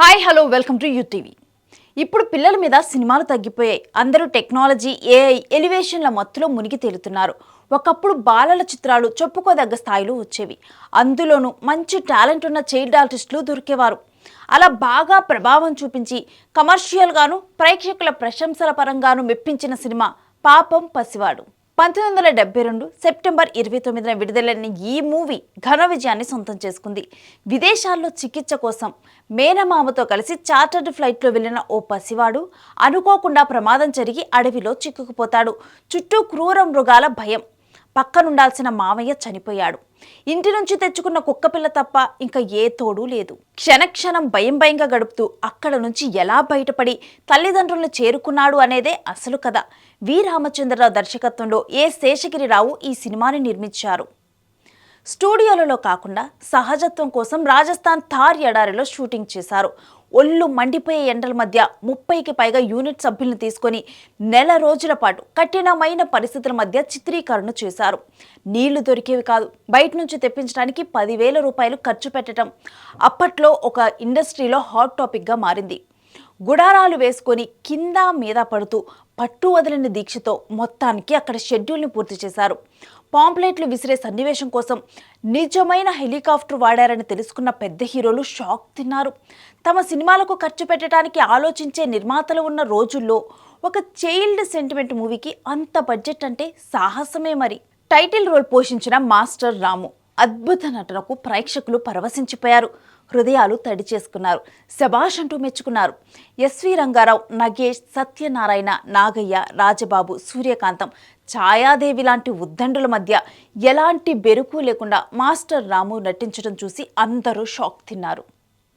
Hi hello welcome to U TV. ఇప్పుడు పిల్లల మీద సినిమాలు తగ్గిపోయాయి. అందరూ టెక్నాలజీ ఏఐ ఎలివేషన్ల మత్తులో మునిగి తేలుతున్నారు. ఒకప్పుడు బాలల చిత్రాలు చెప్పుకోదగ్గ స్థాయిలో వచ్చేవి. అందులోనూ మంచి టాలెంట్ ఉన్న చైల్డ్ ఆర్టిస్టులు దొరికేవారు. అలా బాగా ప్రభావం చూపించి కమర్షియల్గాను ప్రేక్షకుల ప్రశంసల పరంగాను మెప్పించిన సినిమా పాపం పసివాడు. పంతొమ్మిది వందల డెబ్బై రెండు సెప్టెంబర్ ఇరవై తొమ్మిదిన విడుదలైన ఈ మూవీ ఘన విజయాన్ని సొంతం చేసుకుంది. విదేశాల్లో చికిత్స కోసం మేనమామతో కలిసి చార్టర్డ్ ఫ్లైట్లో వెళ్ళిన ఓ పసివాడు అనుకోకుండా ప్రమాదం జరిగి అడవిలో చిక్కుకుపోతాడు. చుట్టూ క్రూర మృగాల భయం. పక్కనుండాల్సిన మావయ్య చనిపోయాడు. ఇంటి నుంచి తెచ్చుకున్న కుక్కపిల్ల తప్ప ఇంకా ఏ తోడు లేదు. క్షణక్షణం భయం భయంగా గడుపుతూ అక్కడ నుంచి ఎలా బయటపడి తల్లిదండ్రులను చేరుకున్నాడు అనేదే అసలు కథ. వి. రామచంద్రరావు దర్శకత్వంలో ఏ శేషగిరిరావు ఈ సినిమాని నిర్మించారు? స్టూడియోలలో కాకుండా సహజత్వం కోసం రాజస్థాన్ థార్ ఎడారిలో షూటింగ్ చేశారు. ఒళ్ళు మండిపోయే ఎండల మధ్య ముప్పైకి పైగా యూనిట్ సభ్యులను తీసుకొని నెల రోజుల పాటు కఠినమైన పరిస్థితుల మధ్య చిత్రీకరణ చేశారు. నీళ్ళు దొరికేవి కాదు బయట నుంచి తెప్పించడానికి పదివేల రూపాయలు ఖర్చు పెట్టడం అప్పట్లో ఒక ఇండస్ట్రీలో హాట్ టాపిక్గా మారింది. గుడారాలు వేసుకొని కింద మీద పడుతూ పట్టు వదిలిన దీక్షతో మొత్తానికి అక్కడ షెడ్యూల్ని పూర్తి చేశారు. పాంప్లెట్లు విసిరే సన్నివేశం కోసం నిజమైన హెలికాప్టర్ వాడారని తెలుసుకున్న పెద్ద హీరోలు షాక్ తిన్నారు. తమ సినిమాలకు ఖర్చు పెట్టడానికి ఆలోచించే నిర్మాతలు ఉన్న రోజుల్లో ఒక చైల్డ్ సెంటిమెంట్ మూవీకి అంత బడ్జెట్ అంటే సాహసమే మరి. టైటిల్ రోల్ పోషించిన మాస్టర్ రాము. అద్భుత నటనకు ప్రేక్షకులు పరవశించిపోయారు. హృదయాలు తడి చేసుకున్నారు. శభాష్ అంటూ మెచ్చుకున్నారు. ఎస్వి రంగారావు నగేష్ సత్యనారాయణ నాగయ్య రాజబాబు సూర్యకాంతం ఛాయాదేవి లాంటి ఉద్దండుల మధ్య ఎలాంటి బెరుకు లేకుండా మాస్టర్ రాము నటించడం చూసి అందరూ షాక్ తిన్నారు.